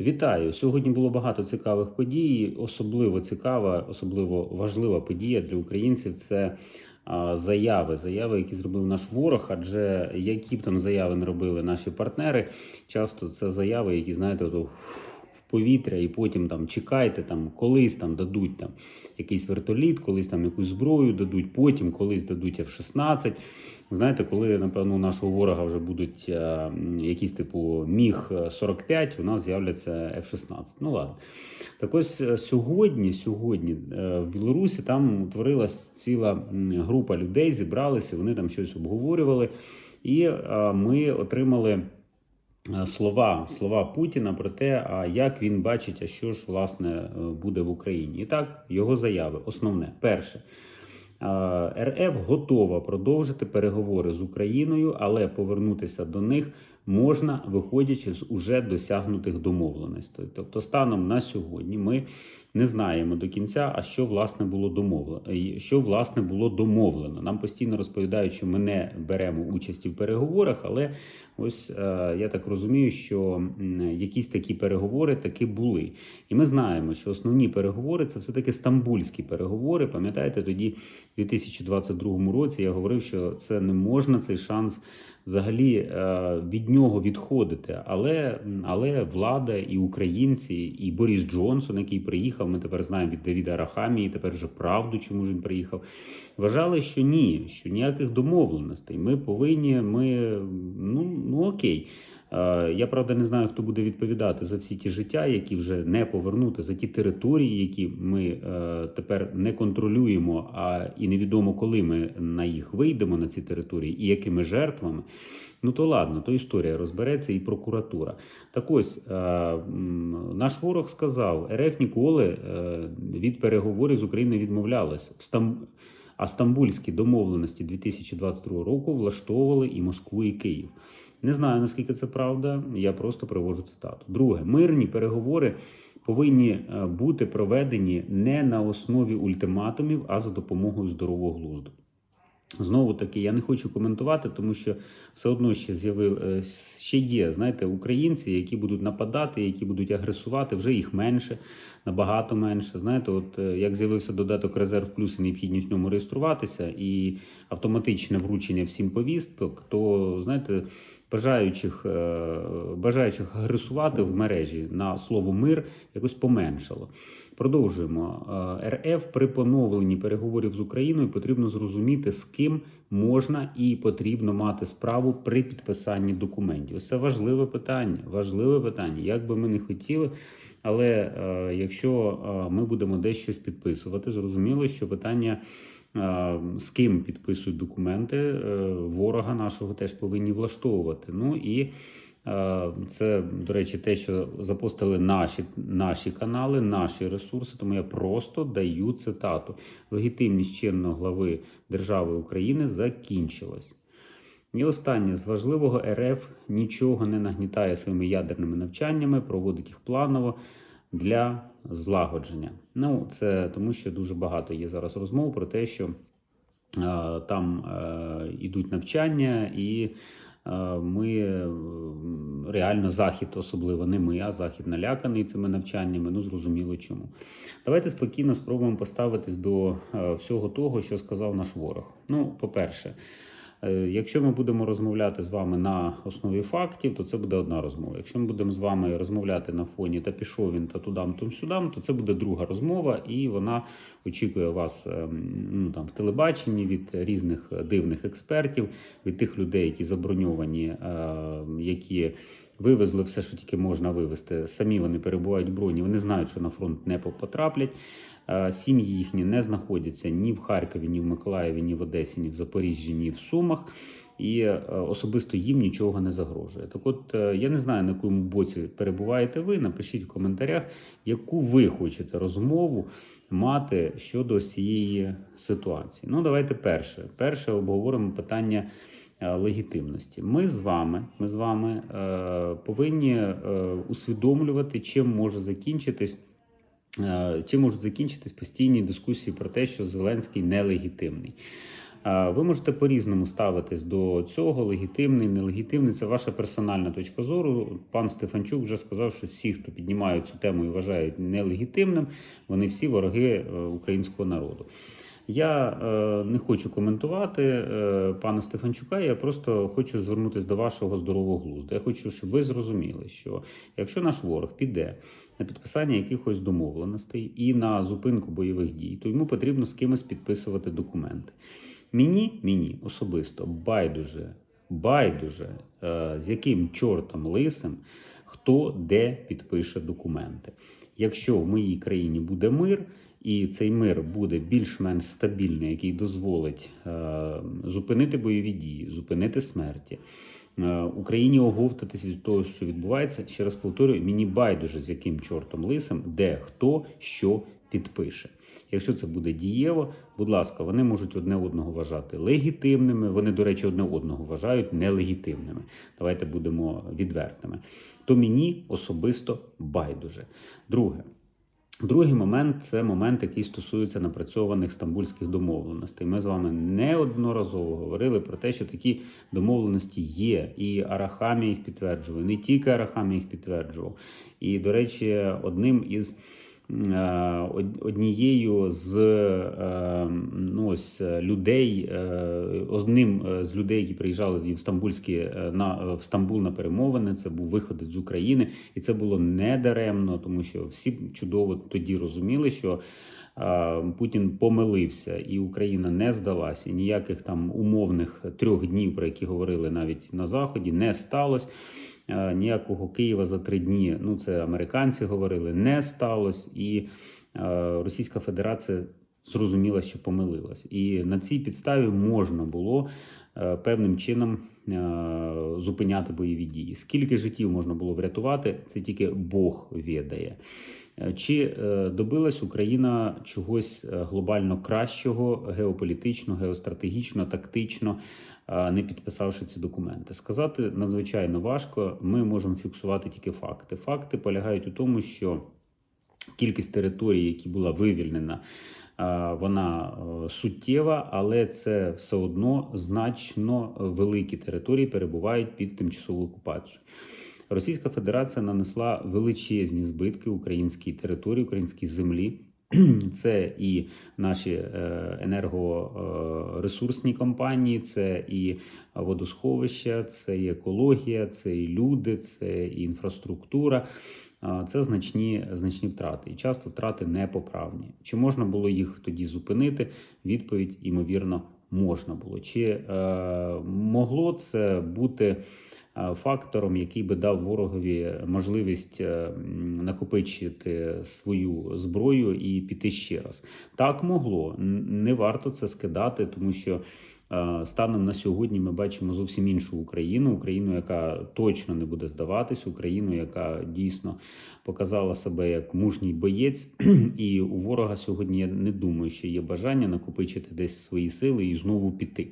Вітаю! Сьогодні було багато цікавих подій. Особливо цікава, особливо важлива подія для українців це заяви. Заяви, які зробив наш ворог. Адже які б там заяви не робили наші партнери, часто це заяви, які знаєте, то повітря, і потім там чекайте, там колись там дадуть там якийсь вертоліт, колись там якусь зброю дадуть, потім колись дадуть F-16. Знаєте, коли напевно нашого ворога вже будуть е, якісь типу міг 45, у нас з'являться F-16. Ну ладно. Так ось е, сьогодні, сьогодні е, в Білорусі там утворилась ціла група людей, зібралися, вони там щось обговорювали, і е, ми отримали. Е, Слова, слова Путіна про те, а як він бачить, а що ж власне е, буде в Україні. І так, його заяви. Основне, перше, Е, РФ готова продовжити переговори з Україною, але повернутися до них можна, виходячи з уже досягнутих домовленостей. Тобто, станом на сьогодні ми не знаємо до кінця, а що власне було домовлено. Що власне було домовлено. Нам постійно розповідають, що ми не беремо участі в переговорах, але ось е, я так розумію, що якісь такі переговори таки були. І ми знаємо, що основні переговори це все таки стамбульські переговори. Пам'ятаєте, тоді в 2022 році я говорив, що це не можна цей шанс взагалі е, від нього відходити. Але, але влада і українці, і Борис Джонсон, який приїхав, ми тепер знаємо від Давіда Рахамії, тепер вже правду, чому ж він приїхав. Вважали, що ні, що ніяких домовленостей. Ми повинні, ми ну, ну окей. Е, Я правда не знаю, хто буде відповідати за всі ті життя, які вже не повернути, за ті території, які ми е, тепер не контролюємо, а і невідомо, коли ми на їх вийдемо на ці території і якими жертвами. Ну то ладно, то історія розбереться і прокуратура. Так ось е, наш ворог сказав, РФ ніколи від переговорів з Україною відмовлялась. В. А стамбульські домовленості 2022 року влаштовували і Москву, і Київ. Не знаю наскільки це правда. Я просто привожу цитату. Друге, мирні переговори повинні е, бути проведені не на основі ультиматумів, а за допомогою здорового глузду. Знову таки, я не хочу коментувати, тому що все одно ще з'явив е, ще є, знаєте, українці, які будуть нападати, які будуть агресувати, вже їх менше, набагато менше. Знаєте, от е, як з'явився додаток резерв плюс і необхідність в ньому реєструватися, і автоматичне вручення всім повісток, то знаєте, бажаючих, е, бажаючих агресувати в мережі на слово мир якось поменшало. Продовжуємо. Е, РФ при поновленні переговорів з Україною потрібно зрозуміти, з ким можна і потрібно мати справу при підписанні документів. Це важливе питання. Важливе питання. Як би ми не хотіли, але е, якщо е, ми будемо десь щось підписувати, зрозуміло, що питання. З ким підписують документи, ворога нашого теж повинні влаштовувати. Ну і Це, до речі, те, що запостили наші, наші канали, наші ресурси. Тому я просто даю цитату: легітимність чинного глави держави України закінчилась. І останнє з важливого РФ нічого не нагнітає своїми ядерними навчаннями, проводить їх планово для злагодження. Ну, це тому, що дуже багато є зараз розмов про те, що е, там е, ідуть навчання і. Е, Ми е, реально захід, особливо не ми, а захід наляканий цими навчаннями. Ну зрозуміло чому. Давайте спокійно спробуємо поставитись до е, всього того, що сказав наш ворог. Ну, по-перше, якщо ми будемо розмовляти з вами на основі фактів, то це буде одна розмова. Якщо ми будемо з вами розмовляти на фоні та пішов він та тудам, тум сюдам, то це буде друга розмова, і вона очікує вас ем, ну, там, в телебаченні від різних дивних експертів, від тих людей, які заброньовані, е, які вивезли все, що тільки можна вивезти. Самі вони перебувають в броні, вони знають, що на фронт не потраплять. Е, Сім'ї їхні не знаходяться ні в Харкові, ні в Миколаєві, ні в Одесі, ні в Запоріжжі, ні в Сумах. І е, особисто їм нічого не загрожує. Так, от е, я не знаю на якому боці перебуваєте ви. Напишіть в коментарях, яку ви хочете розмову мати щодо цієї ситуації. Ну, давайте перше. Перше обговоримо питання легітимності. Ми з вами, ми з вами е, повинні е, усвідомлювати, чим може закінчитись. Е, Чим можуть закінчитись постійні дискусії про те, що Зеленський нелегітимний? Е, Ви можете по-різному ставитись до цього, легітимний, нелегітимний. Це ваша персональна точка зору. Пан Стефанчук вже сказав, що всі, хто піднімають цю тему і вважають нелегітимним, вони всі вороги е, українського народу. Я е, не хочу коментувати е, пана Стефанчука. Я просто хочу звернутися до вашого здорового глузду. Я хочу, щоб ви зрозуміли, що якщо наш ворог піде на підписання якихось домовленостей і на зупинку бойових дій, то йому потрібно з кимось підписувати документи. Мені, мені особисто байдуже, байдуже, е, з яким чортом лисим, хто де підпише документи. Якщо в моїй країні буде мир, і цей мир буде більш-менш стабільний, який дозволить е, зупинити бойові дії, зупинити смерті. е, Україні оговтатись від того, що відбувається. Ще раз повторюю, мені байдуже з яким чортом лисим, де хто що підпише. Якщо це буде дієво, будь ласка, вони можуть одне одного вважати легітимними. Вони, до речі, одне одного вважають нелегітимними. Давайте будемо відвертими. То мені особисто байдуже. Друге. Другий момент це момент, який стосується напрацьованих стамбульських домовленостей. Ми з вами неодноразово говорили про те, що такі домовленості є, і Арахамі їх підтверджував, не тільки Арахамі їх підтверджував. І, до речі, одним із однією з е, ну, ось, е, людей, е, одним е, з людей, які приїжджали в Стамбульські е, на в Стамбул на перемовини, це був виходець з України, і це було не даремно, тому що всі чудово тоді розуміли, що. е, Путін помилився, і Україна не здалася. і Ніяких там умовних трьох днів, про які говорили навіть на заході, не сталося. Е, Ніякого Києва за три дні. Ну це американці говорили, не сталося. І е, Російська Федерація зрозуміла, що помилилась. І на цій підставі можна було е, певним чином зупиняти бойові дії. Скільки життів можна було врятувати, це тільки Бог відає. Е, Чи е, добилась Україна чогось е, глобально кращого, геополітично, геостратегічно, тактично, не підписавши ці документи? Сказати надзвичайно важко. Ми можемо фіксувати тільки факти. Факти полягають у тому, що кількість територій, які була вивільнена, вона суттєва, але це все одно значно великі території перебувають під тимчасовою окупацією. Російська Федерація нанесла величезні збитки українській території, українській землі. Це і наші е, енергоресурсні компанії, це і водосховища, це і екологія, це і люди, це і інфраструктура. Це значні, значні втрати, і часто втрати непоправні. Чи можна було їх тоді зупинити? Відповідь, ймовірно, можна було. Чи е, могло це бути фактором, який би дав ворогові можливість е, накопичити свою зброю і піти ще раз? Так могло. Не варто це скидати, тому що. Е, Станом на сьогодні ми бачимо зовсім іншу Україну, Україну, яка точно не буде здаватись, Україну, яка дійсно показала себе як мужній боєць. І у ворога сьогодні я не думаю, що є бажання накопичити десь свої сили і знову піти.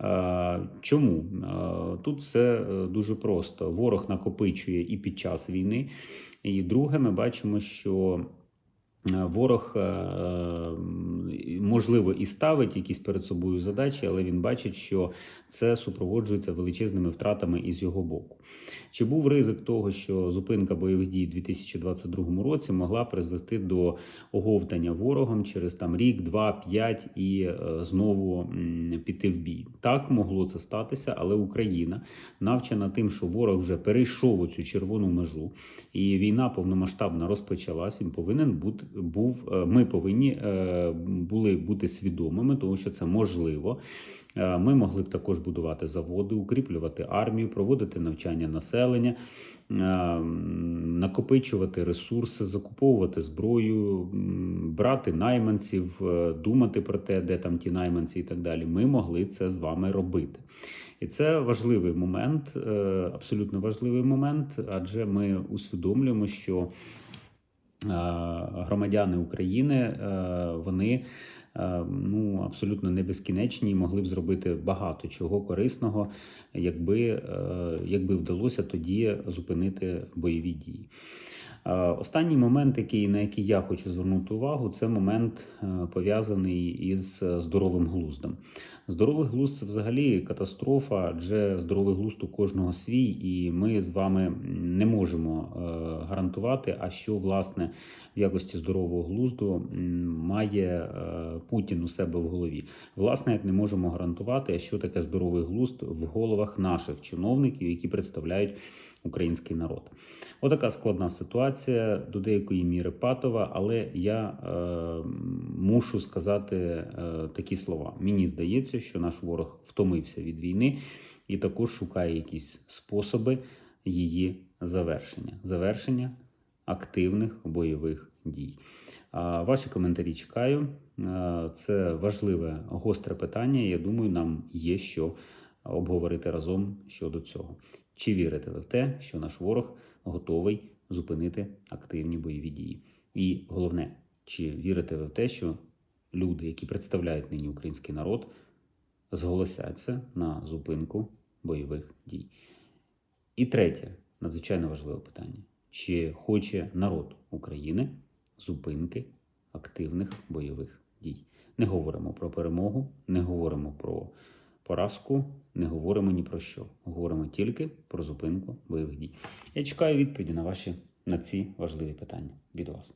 Е, Чому? Е, Тут все е, дуже просто. Ворог накопичує і під час війни. І друге, ми бачимо, що Ворог е, можливо і ставить якісь перед собою задачі, але він бачить, що це супроводжується величезними втратами із його боку. Чи був ризик того, що зупинка бойових дій у 2022 році могла призвести до оговтання ворогом через там рік, два, п'ять і е, знову піти в бій? Так могло це статися, але Україна навчена тим, що ворог вже перейшов цю червону межу, і війна повномасштабна розпочалась. Він повинен бути був. е, Ми повинні е, були бути свідомими, тому що це можливо. Е, Ми могли б також будувати заводи, укріплювати армію, проводити навчання населення, накопичувати ресурси, закуповувати зброю, брати найманців, думати про те, де там ті найманці і так далі. Ми могли це з вами робити. І це важливий момент, абсолютно важливий момент, адже ми усвідомлюємо, що громадяни України е, вони е, ну абсолютно не безкінечні і могли б зробити багато чого корисного, якби, е, якби вдалося тоді зупинити бойові дії. Е, Останній момент, який, на який я хочу звернути увагу, це момент е, пов'язаний із е, здоровим глуздом. Здоровий глузд це взагалі катастрофа, адже здоровий глузд у кожного свій, і ми з вами не можемо гарантувати, а що власне в якості здорового глузду має Путін у себе в голові. Власне, як не можемо гарантувати, що таке здоровий глузд в головах наших чиновників, які представляють український народ. Отака складна ситуація, до деякої міри патова, але я е, мушу сказати е, такі слова. Мені здається, що наш ворог втомився від війни і також шукає якісь способи її завершення. Завершення активних бойових дій. Ваші коментарі чекаю. Е, Це важливе гостре питання. Я думаю, нам є що обговорити разом щодо цього. Чи вірите ви в те, що наш ворог готовий зупинити активні бойові дії? І головне, чи вірите ви в те, що люди, які представляють нині український народ, зголосяться на зупинку бойових дій? І третє, надзвичайно важливе питання: чи хоче народ України зупинки активних бойових дій? Не говоримо про перемогу, не говоримо про поразку, не говоримо ні про що. Говоримо тільки про зупинку бойових дій. Я чекаю відповіді на ваші на ці важливі питання від вас.